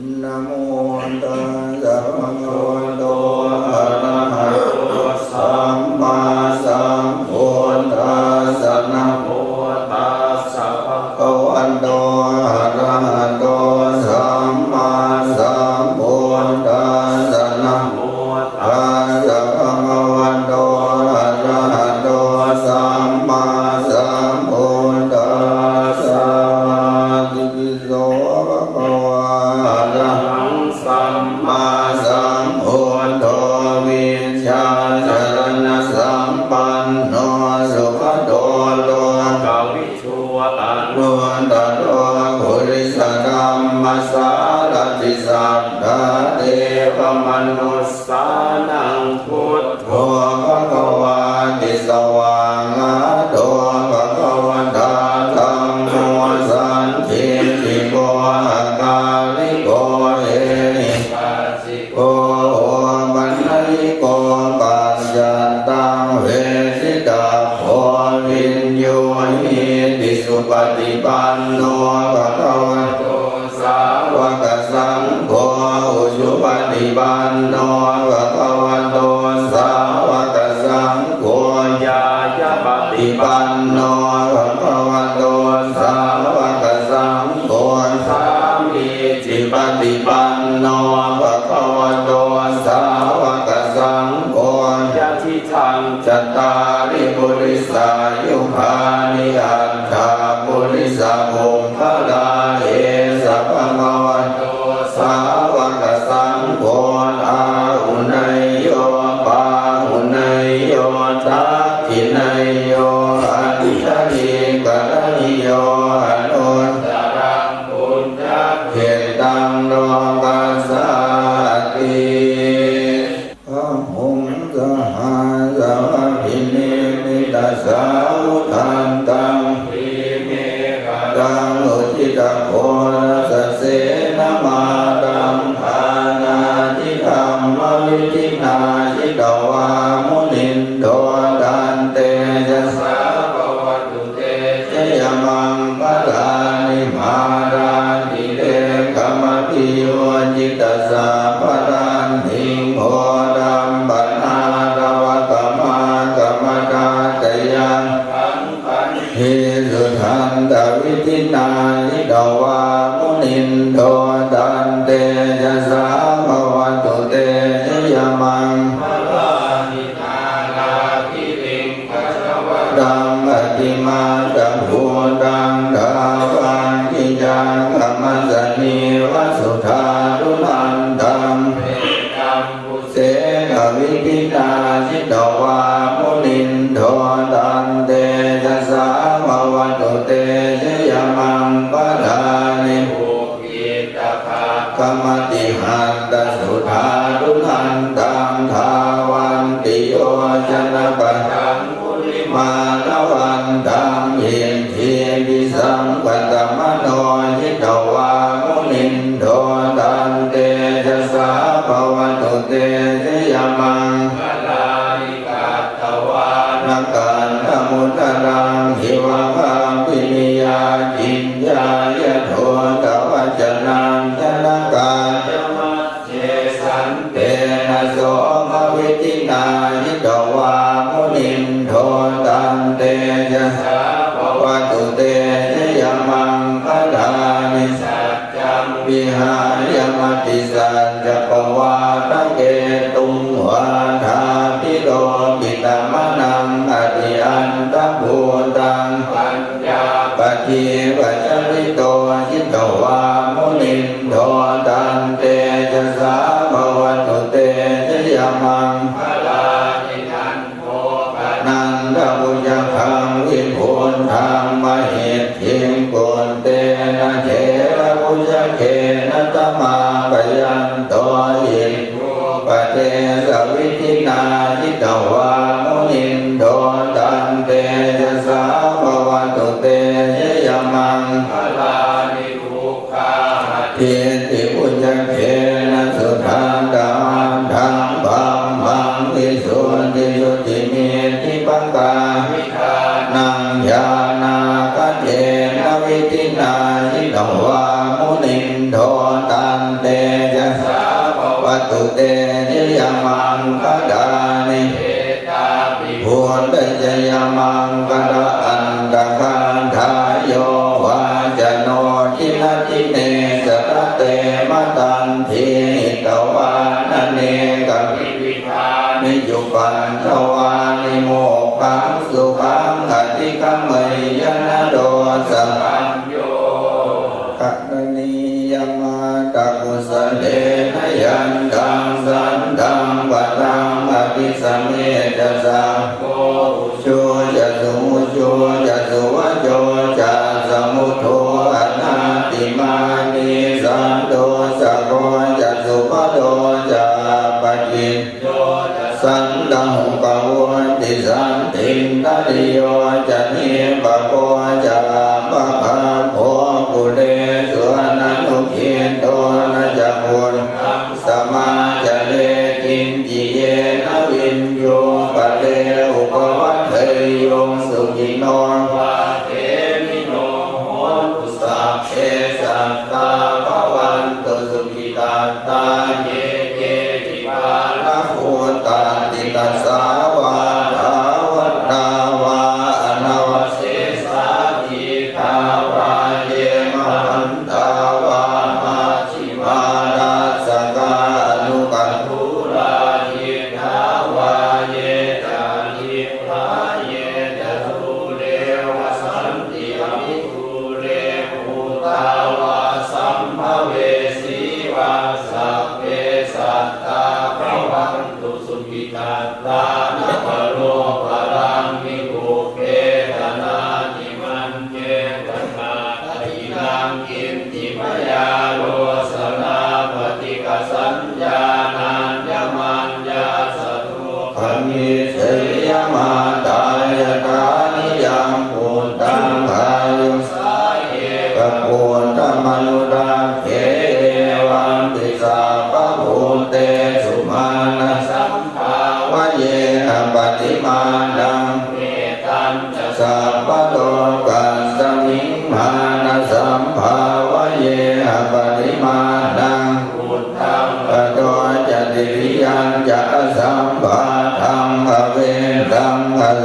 nam mô a สุขโตโลกวิชวตันโลตโลกุริสธรรมสารติสัตเทวมนุสสานังพุท ฏิปันโน จิตตสาปรา Amém. ุเตนิยมังคดานิพุทธัญญมัง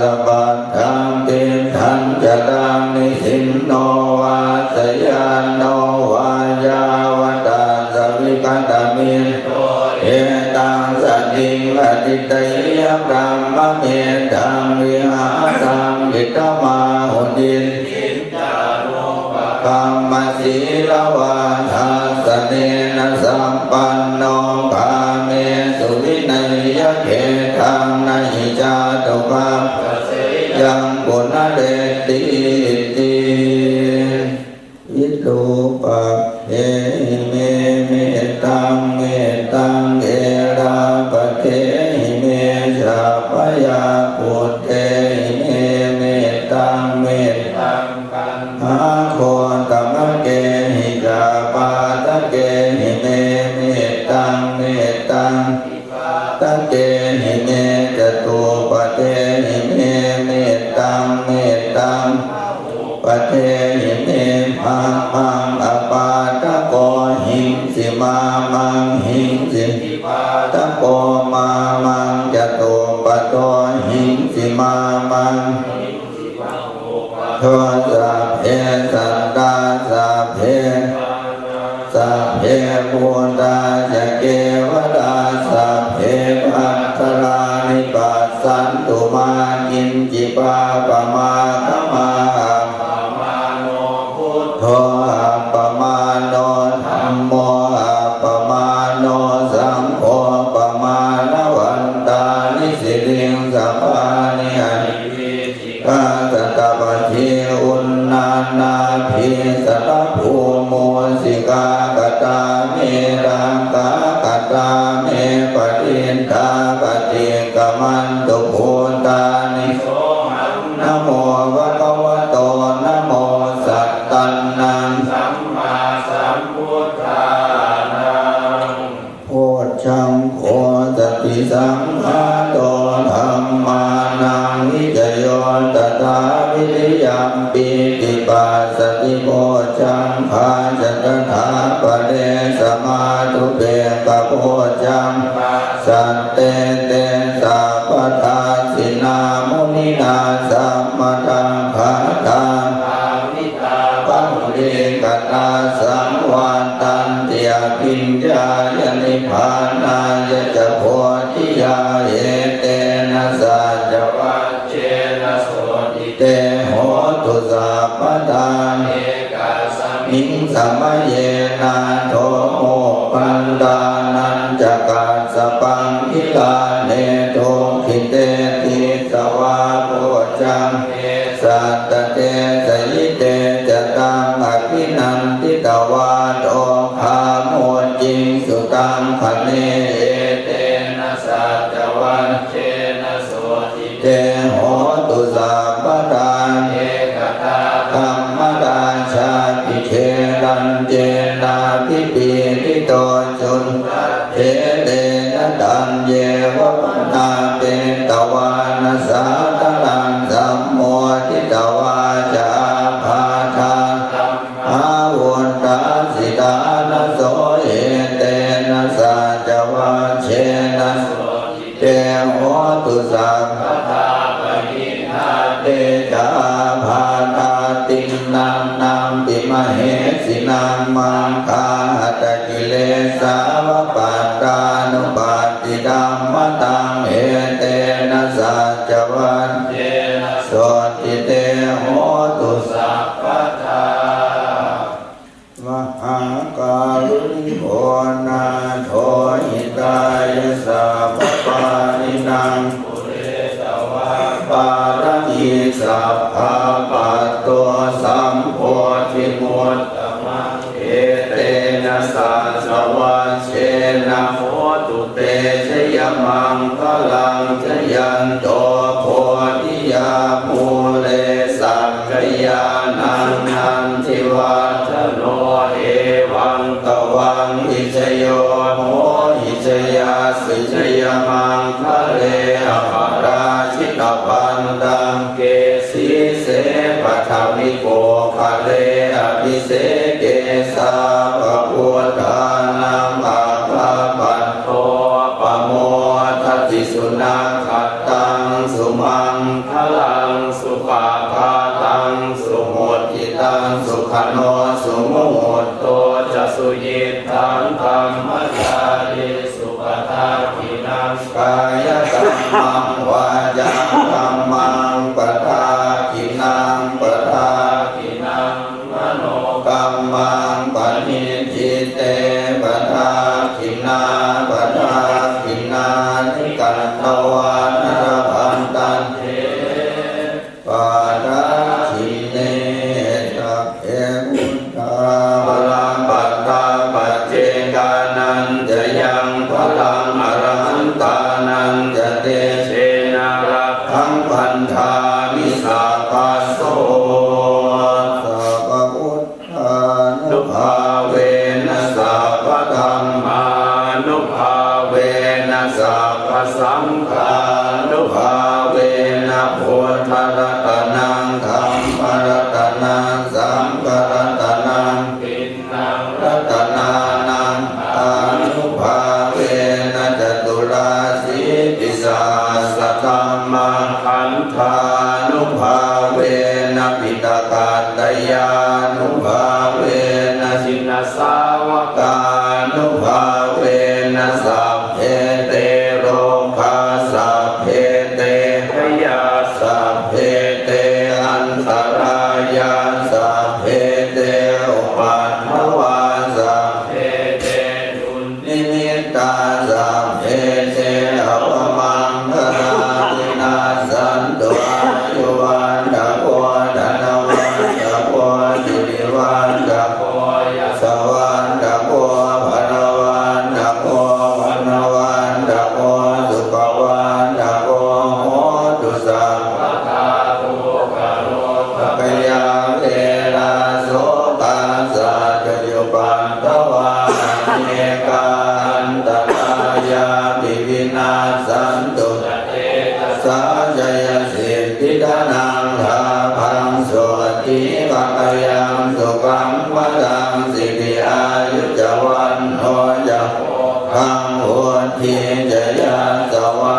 สปัตทังเตนทังจตังนิสินโนวาสยานโนวายาวตาสมิกันตมินเอตังสัติงปฏิตยะพรามเมตังวิหาสังกิตมาหุนินกิจารุปะกรรมสีลวา มาทัพโกมามังจะโตปะโตหิงสิมามังโทสะเพสัตตาสะเพสะเพพุทธา นาภีสตภูมิ สัตเตเตสัพทาสินามุนินาสัมมาทังภาตาภาวิตาปัมุเรกตาสังวาตันเตียปิญญายนิพานายจะโพธิยาเยเตนะสัจวัจเจนะโสติเตโหตุสัพพทาเอกาสัมิงสมัย cơ วิมุตมัเอเตนะสัสวะเชนะโหตเตชยมังพลังชยันโตโพธิยาภูเลสักยานันันทิวัชโนเอวังตวังอิชโยโหอิชยาสิชยมังทะเล สุนังขา สีติสาสกรรมขันธานุภา ทิจยา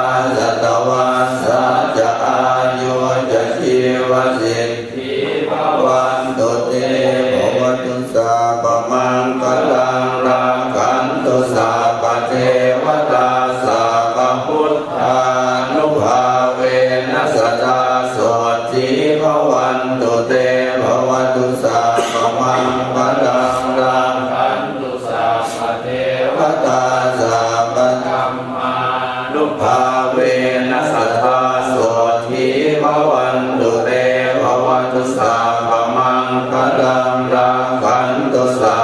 รังขันตุสา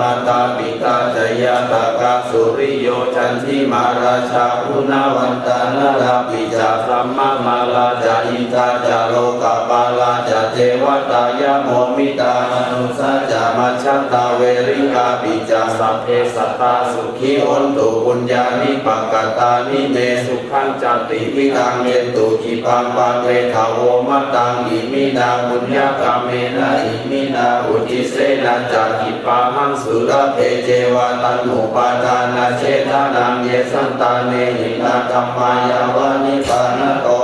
มาตาปิตาจยาตากาสุริโยจันทิมาราชาพุนาวันตานาราปิจาสัมมามาลาจาอินตาจาโลกาปาลาจาเทวตายาโมมิตา นุสัจามัชตาเวริกาปิจาสัพเพสัตตาสุขีอนตุปุญญานิปักตานิเมสุขังจติวิกังเยตุกิปังปะเวทาโวมตังอิมินาบุญญากรรมเมนะอิมินาอุทิเสนะจักิปาหังสุรเพเจวาตันุปาทานาเชตานังเยสันตาเนหินาคัมมายาวานิปานโตมะมาน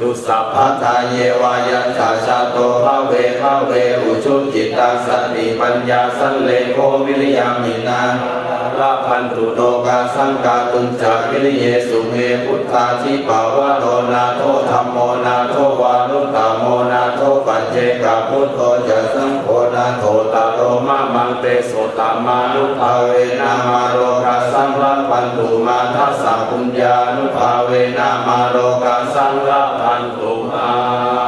ตุสัพพทาเยวายัญชาชาโตภะเวภะเวอุชุจิตตังสติปัญญาสันเลโกวิริยามินา ละพันตุโลกาสังกาตุนจาวิริเยสุเมพุทธาทิปาวะโรนาโทธรรมโมนาโทวานุตตโมนาโทปัจเจกาพุทโธจะสังโฆนาโทตาโรมามังเตโสตามานุภาเวนามาโรกาสังละพันตุมาทัสสะปุญญานุภาเวนามาโรกาสังละพันตุมา